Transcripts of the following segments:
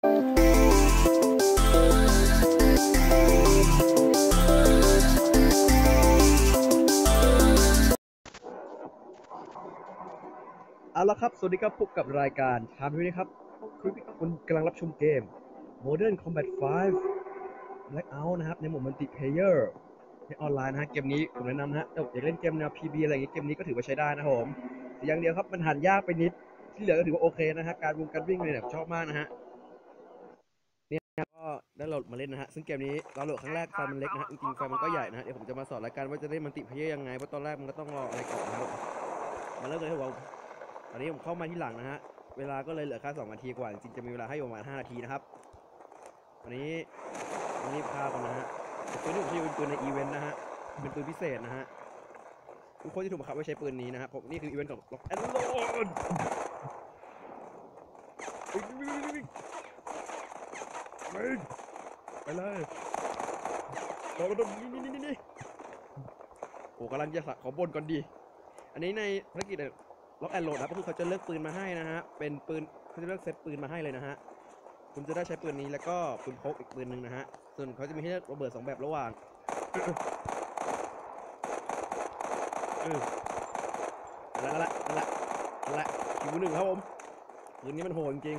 เอาละครับ สวัสดีครับ พบกับรายการทามด้วยนะครับ คุณคุณกำลังรับชมเกม Modern Combat 5 Blackout นะครับ ในโหมด Multiplayer ในออนไลน์นะฮะ เกมนี้ผมแนะนำนะฮะถ้าอยากเล่นเกมแนว PB อะไรอย่างเงี้ย เกมนี้ก็ถือว่าใช้ได้นะครับผมแต่อย่างเดียวครับ มันหันยากไปนิด ที่เหลือก็ถือว่าโอเคนะฮะ การวงการวิ่งเนี่ยชอบมากนะฮะ ได้โหลดมาเล่นนะฮะซึ่งเกมนี้เราโหลดครั้งแรกไฟล์มันเล็กนะฮะจริงๆไฟล์มันก็ใหญ่นะฮะเดี๋ยวผมจะมาสอนรายการว่าจะเล่นมัลติเพลเยอร์ยังไงเพราะตอนแรกมันก็ต้องรออะไรก่อนนะครับมาเริ่มเลยครับผมตอนนี้ผมเข้ามาที่หลังนะฮะเวลาก็เลยเหลือแค่2นาทีกว่าจริงๆจะมีเวลาให้ประมาณ5นาทีนะครับวันนี้วันนี้พากันนะฮะปืนที่ผมใช้เป็นปืนในอีเวนต์นะฮะเป็นปืนพิเศษนะฮะทุกคนที่ถูกบังคับให้ใช้ปืนนี้นะครับผมนี่คืออีเวนต์ของล็อกแอนด์โลน ไปเลยโดนโดนนี่นี่นี่นี่โอ้กำลังจะสักขอบนก่อนดี อันนี้ในภารกิจล็อกแอนโหลดนะครับก็คือเขาจะเลือกปืนมาให้นะฮะ เป็นปืนเขาจะเลือกเซตปืนมาให้เลยนะฮะ คุณจะได้ใช้ปืนนี้แล้วก็ปืนพกอีกปืนหนึ่งนะฮะ ส่วนเขาจะมีให้เลือกระเบิดสองแบบระหว่างออนั่นแหละนั่นแหละนั่นแหละคิวหนึ่งครับผมปืนนี้มันโหดจริง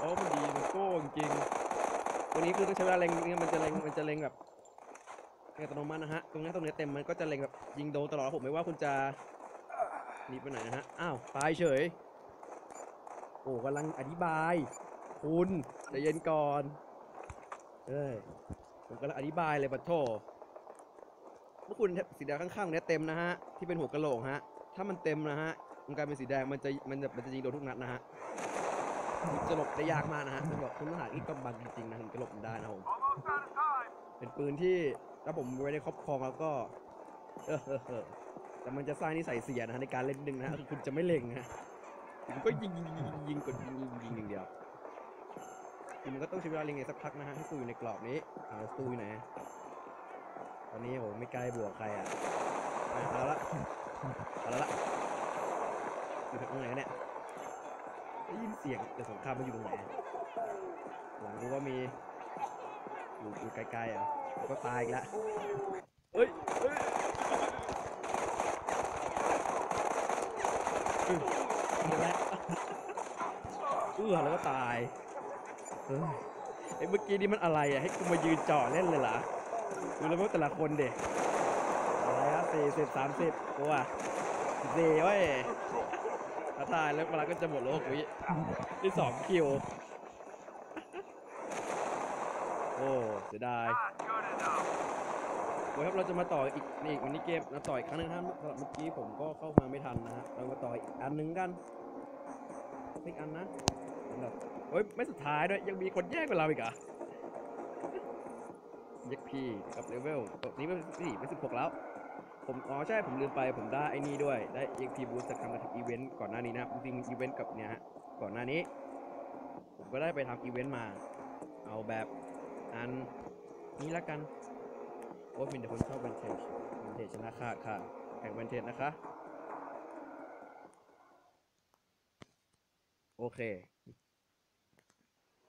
โอ้มันดีมันโก้จริงตัวนี้คือต้องใช้เวลาเล็งเนี่ยมันจะเล็งมันจะเล็งแบบอัตโนมัตินะฮะตรงนี้ตรงนี้เต็มมันก็จะเล็งแบบยิงโดนตลอดผมไม่ว่าคุณจะหนีไปไหนนะฮะอ้าวตายเฉย โอ้กำลังอธิบาย คุณใจเย็นก่อนเอ้ยผมกำลังอธิบายเลยปะโทเมื่อคุณสีแดงข้างๆเนี้ยเต็มนะฮะที่เป็นหัวกะโหลกฮะถ้ามันเต็มนะฮะมันกลายเป็นสีแดงมันจะมันจะมันจะยิงโดนทุกนัดนะฮะ จะหลบได้ยากมากนะฮะคุณบอกคุณต้องหาที่กำบังจริงๆนะถึงจะหลบมันได้นะผมเป็นปืนที่ถ้าผมไว้ในครอบครองแล้วก็เออเออเออแต่มันจะสร้างนิสัยเสียนะฮะในการเล่นดึงนะฮะคือคุณจะไม่เล็งนะฮะคุณก็ยิงยิงยิงยิงยิงกดยิงยิงยิงอย่างเดียวมันก็ต้องใช้เวลาเล็งอีกสักพักนะฮะให้สู้อยู่ในกรอบนี้เอาสู้อยู่ไหนตอนนี้โหไม่ใกล้บวกใครอะอะเอาละเอาละละอยู่ตรงไหนเนี่ย ได้ยินเสียงแต่สงครามมันอยู่ตรงไหนหลังรู้ว่ามีอยู่อยู่ไกลๆอะก็ตายอีกแล้วเฮ้ยเฮ้ยอื้อนั่นแหละเอื้อแล้วก็ตายเฮ้ยไอ้เมื่อกี้นี่มันอะไรอะให้กูมายืนจ่อเล่นเลยเหรอดูแล้วว่าแต่ละคนเด็กอะไรอะสี่สิบสามสิบตัวสี่เว้ย ถ้าทายแล้วเวลาก็จะหมดแล้วหกวิที่สองคิว โอ้เสียดายโอ้ยครับเราจะมาต่ออีกนี่อีกมินิเกมมาต่ออีกครั้งหนึงนะครับสำหรับเมื่อกี้ผมก็เข้ามาไม่ทันนะฮะเรามาต่ออีกอันหนึงกันอีกอันนะสำหรับโอ้ยไม่สุดท้ายด้วยยังมีคนแย่กว่าเราอีกเหรอะเย็กพีกับเลเวลตัวนี้เป็นสี่เป็นสิบหกแล้ว ผมอ๋อใช่ผมลืมไปผมได้ไอ้นี่ด้วยได้เอ็กพีบูสจากทำการทำอีเวนต์ก่อนหน้านี้นะครับจริงอีเวนต์กับเนี่ยฮะก่อนหน้านี้ ผมก็ได้ไปทำอีเวนต์มา เอาแบบอันนี้ละกันโอ้ยมีแต่คนชอบแวนเทจแวนเทจชนะขาดค่ะแข่งแวนเทจนะคะ โอเค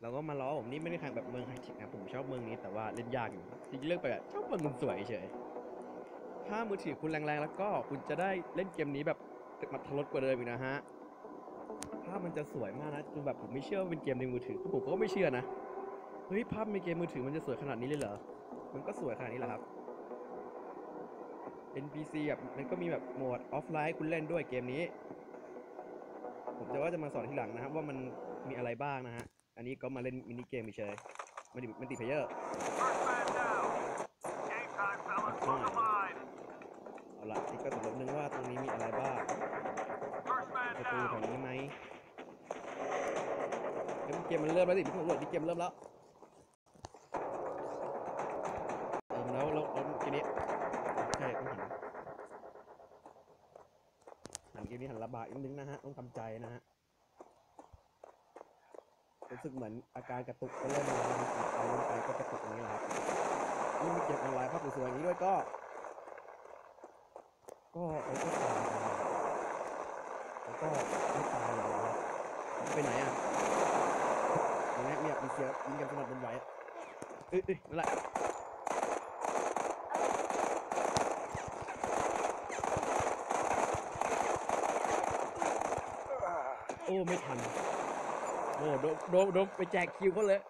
เราก็มาล้อผมนี่ไม่ได้แข่งแบบเมืองไฮเทคนะผมชอบเมืองนี้แต่ว่าเล่นยากอยู่จริงเลือกไปอะชอบเมืองมันสวยเฉย ถ้ามือถือคุณแรงๆ แล้วก็คุณจะได้เล่นเกมนี้แบบมันทะลดกว่าเดิมอีกนะฮะ ภาพมันจะสวยมากนะจนแบบผมไม่เชื่อว่าเป็นเกมในมือถือผมก็ไม่เชื่อนะ เฮ้ยภาพในเกมมือถือมันจะสวยขนาดนี้เลยเหรอ มันก็สวยขนาดนี้แหละครับ NPC แบบมันก็มีแบบโหมดออฟไลน์คุณเล่นด้วยเกมนี้ ผมจะว่าจะมาสอนทีหลังนะครับว่ามันมีอะไรบ้างนะฮะ อันนี้ก็มาเล่นมินิเกมเฉยมันติมันติเพเยอร์ ละนี่ก็สำรวจนึงว่าตรงนี้มีอะไรบ้างประตูแถวนี้ไหมเฮ้ยเกมมันเริ่มแล้วสิพี่ตำรวจนี่เกมเริ่มแล้วเติมแล้วแล้วแล้วทีนี้ใช่ต้องหันหันเกมนี้หันระบากอีกนิดนึงนะฮะต้องทำใจนะฮะรู้สึกเหมือนอาการกระตุกก็เริ่มมาแล้วนะไปลงไปก็กระตุกอย่างนี้แหละครับนี่มีเกมออนไลน์ภาพสวยๆอย่างนี้ด้วยก็ ก็เขาก็ตายนะครับเขาก็ไม่ตายเลยนะครับไปไหนอะแบบยิงกันสนั่นหวันไหวอะเอ้ยเอ้ยนั่นแหละโอ้ ไม่ทัน โอ้โดนโดนโดนไปแจกคิวเขาเลย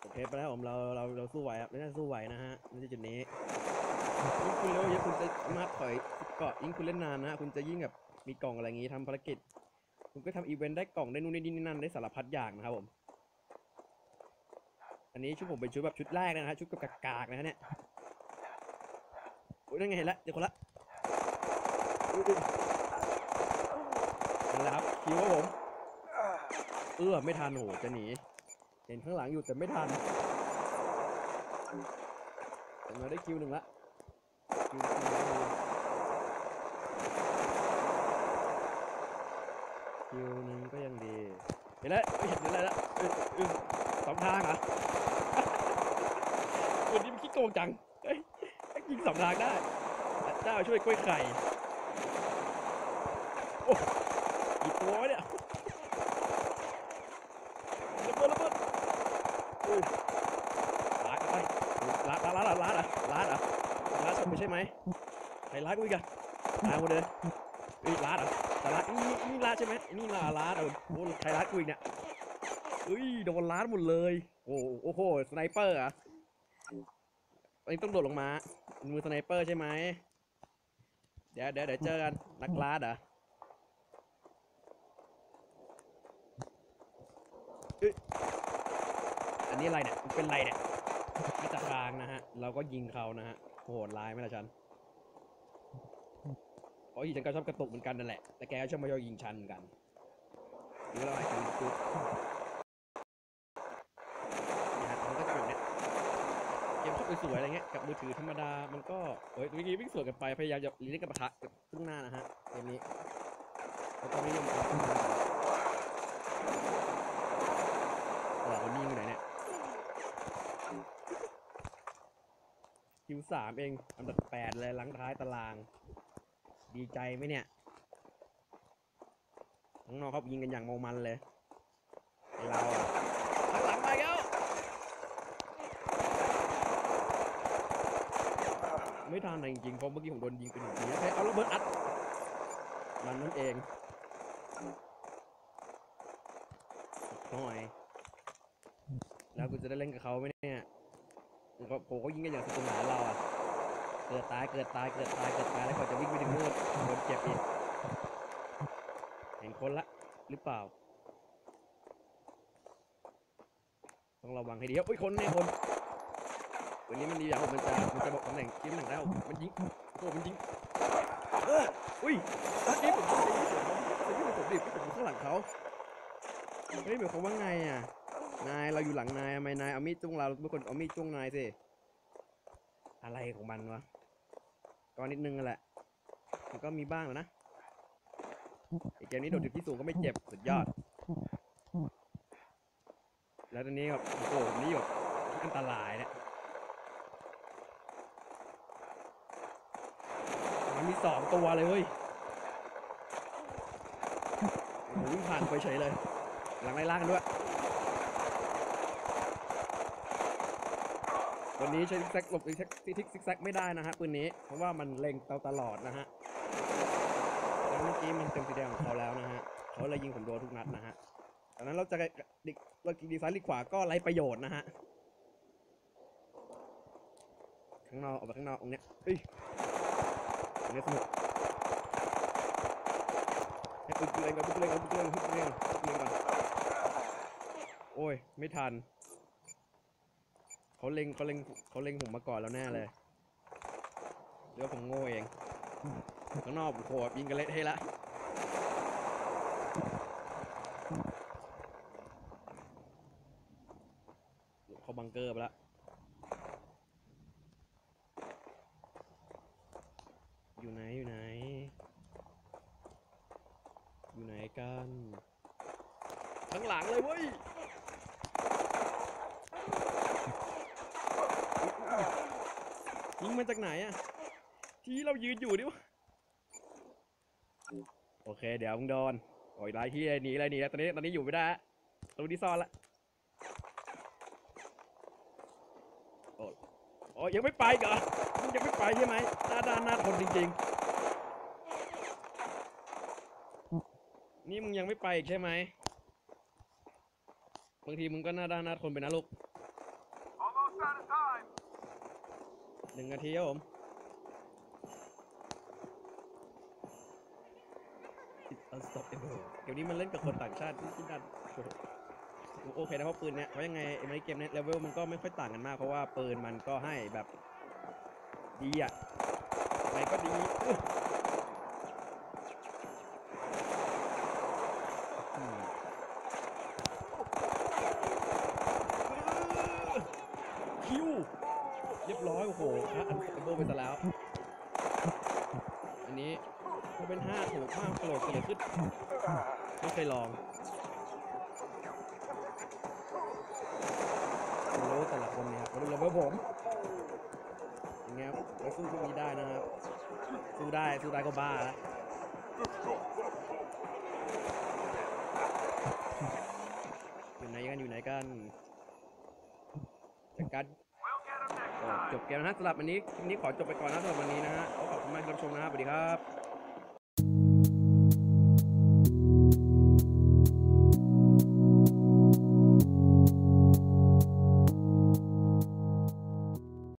โอเค ไปแล้วผมเราเราเราสู้ไหวครับน่าจะสู้ไหวนะฮะในจุดนี้ ยิ่งคุณเร็วเยอะคุณจะมาถอยเกาะยิ่งคุณเล่นนานนะฮะคุณจะยิ่งแบบมีกล่องอะไรอย่างงี้ทำภารกิจ คุณก็ทำอีเวนต์ได้กล่องได้นู่นนี่นี่นั่นได้สารพัดอย่างนะครับผม อันนี้ชุดผมเป็นชุดแบบชุดแรกนะฮะชุดกับกากๆนะฮะเนี่ยโอ้ยนั่นไงเห็นล้วเดี๋ยวคนละนั่นแหละครับคิวครับผม เอื้อไม่ทันโอ้โหจะหนีเห็นข้างหลังอยู่แต่ไม่ทันแต่มาได้คิวหนึ่งละ คิวคิวแล้วคิวหนึ่งก็ยังดี เห็นแล้วเห็นอะไรแล้วเอ้ยเอ้ยสองทางเหรอวันนี้มันขี้โกงจังเฮ้ยยิงสองทางได้เจ้าช่วยกล้วยไข่โอ้กี่ตัวเนี่ยระเบิดระเบิดเอ้ลาดไปลาดลาดลาดลาดอะลาดอะ ไม่ใช่ไหมใครลาดกูอีกอะลาดหมดเลยอ้ยลาดอะแต่ลาดนี่นี่ลาดใช่ไหมนี่ลาลาดอะโอ้ใครลาดกูอีกเนี่ยเอ้ยโดนลาดหมดเลย โอ้โอ้โหสไนเปอร์อะอันนี้ต้องโดดลงมา มือสไนเปอร์ใช่ไหมเดี๋ยวเดี๋ยวเดี๋ยวเจอกันนักลาดเหรอะอันนี้อะไรเนี่ยเป็นไรเนี่ยมาจากกลางนะฮะ เราก็ยิงเขานะฮะ โหดร้ายไหมล่ะฉันเพราะอีฉันก็ชอบกระตุกเหมือนกันนั่นแหละ แต่แกก็ชอบมาโยยิงฉันเหมือนกันนี่เราอะไรกันปุ๊บนี่ฮะมันก็จะแบบเนี้ยเกมชอบสวยๆอะไรเงี้ย กับมือถือธรรมดา มันก็เฮ้ยเมื่อกี้วิ่งสวนกันไป พยายามจะลีเล่นกับปะทะกับซึ่งหน้านะฮะ เกมนี้แล้วก็นิยอาขึ้นมาตลาดคนนี้อยู่ไหนเนี่ย คิวสามเองอันดับแปดเลยหลังท้ายตาราง ดีใจไหมเนี่ยน้องๆเขายิงกันอย่างเมามันเลยเราข้างหลังไปแล้วไม่ทันจริงๆเพราะเมื่อกี้ผมโดนยิงไปหนึ่งทีแล้วเอาระเบิดอัดมันนั่นเองหน่อย แล้วกูจะได้เล่นกับเขาไหมเนี่ย มันก็โหเขายิงกันอย่างสนุกสนานเราอะเกิดตายเกิดตายเกิดตายเกิดตายแล้วกว่าจะวิ่งไปถึงนู่นโดนเจ็บอีกเห็นคนละหรือเปล่า ต้องระวังให้ดีครับอุ้ยคนเนี่ยคนวันนี้มันดีอย่างมันจะมันจะบอกตำแหน่งทีมหนึ่งแล้วมันยิงโอ้มันยิงเอออุ้ยเมื่อกี้ผมจะยิงผมจะยิงผมดิผมข้างหลังเขาเฮ้ยหมายความว่าไงอะ นายเราอยู่หลังนายทำไมนายเอามีดจ้วงเราทุกคนเอามีดจ้วงนายสิอะไรของมันวะก็นิดนึงนั่นแหละมันก็มีบ้างแล้วนะไอเกมนี้โดดจุดที่สูงก็ไม่เจ็บสุดยอด แล้วตอนนี้แบบโอ้โหนี่แบบอันตรายเนี่ยมันมีสองตัวเลยเว้ยวิ่งผ่านไปเฉยเลย หลังไล่ล่ากันด้วย วันนี้ใช้ซิกแซกหลบซิกแซกทิกซิกแซกไม่ได้นะฮะปืนนี้เพราะว่ามันเล็งเราตลอดนะฮะแล้วเมื่อกี้มันเต็มสีแดงของเขาแล้วนะฮะเขาเลยยิงผมโดนทุกนัดนะฮะตอนนั้นเราจะดิเราดีไซ้ายดีขวาก็ไร้ประโยชน์นะฮะข้างนอกออกไปข้างนอกตรงเนี้ยเฮ้ยอันนี้สนุกให้ปืนเล็งก่อนปืนเล็งก่อนปืนเล็งก่อนปืนเล็งก่อนปืนเล็งก่อนโอ้ยไม่ทัน เขาเล็งเขาเล็งเขาเล็งผมมาก่อนแล้วแน่เลยเดี๋ยวผมโง่เองข้างนอกผมโคตรยิงกันเละเทะละเขาบังเกอร์ไปละ อยู่ไหนอยู่ไหน อยู่ไหนกันข้างหลังเลยเว้ยยิง มาจากไหนอะที่เรายืนอยู่ดิวะโอเค เดี๋ยวมึงโดนโอ้ยไล่ที่หนีไรหนีแล้วตอนนี้ตอนนี้อยู่ไม่ได้ละตรงนี้ซ่อนละโอ้ยโอ้ยยังไม่ไปอีกเหรอมึงยังไม่ไปใช่ไหมหน้าด้านหน้าทนจริงๆ นี่มึงยังไม่ไปอีกใช่ไหมบางทีมึงก็หน้าด้านหน้าทนไปนะลูก Almost out of time. หนึ่งนาทีครับผม It's unstoppable เกมนี้มันเล่นกับคนต่างชาติที่ที่นั่นโอเคนะเพราะปืนเนี้ยเพราะยังไงไอ้ไม้เกมเนี้ยเลเวลมันก็ไม่ค่อยต่างกันมากเพราะว่าปืนมันก็ให้แบบดีอะอะไรก็ดีอื้ออืมคิว เรียบร้อย โอ้โหฮะอันสเตเบิลไปซะแล้ว อันนี้พอเป็นห้าถูกมากกระโดดเกิดขึ้น ไม่เคยลองรู้แต่ละคนเนี่ยครับมาดูระเบิดผมอย่างเงี้ยเราสู้พวกนี้ได้นะครับ สู้ได้ สู้ได้ก็บ้าแล้วอยู่ไหนกันอยู่ไหนกันจากการ จบเกมนะฮะสำหรับวันนี้คลิปนี้ขอจบไปก่อนนะสำหรับวันนี้นะฮะขอขอบคุณมากที่รับชมนะครับสวัสดีครับ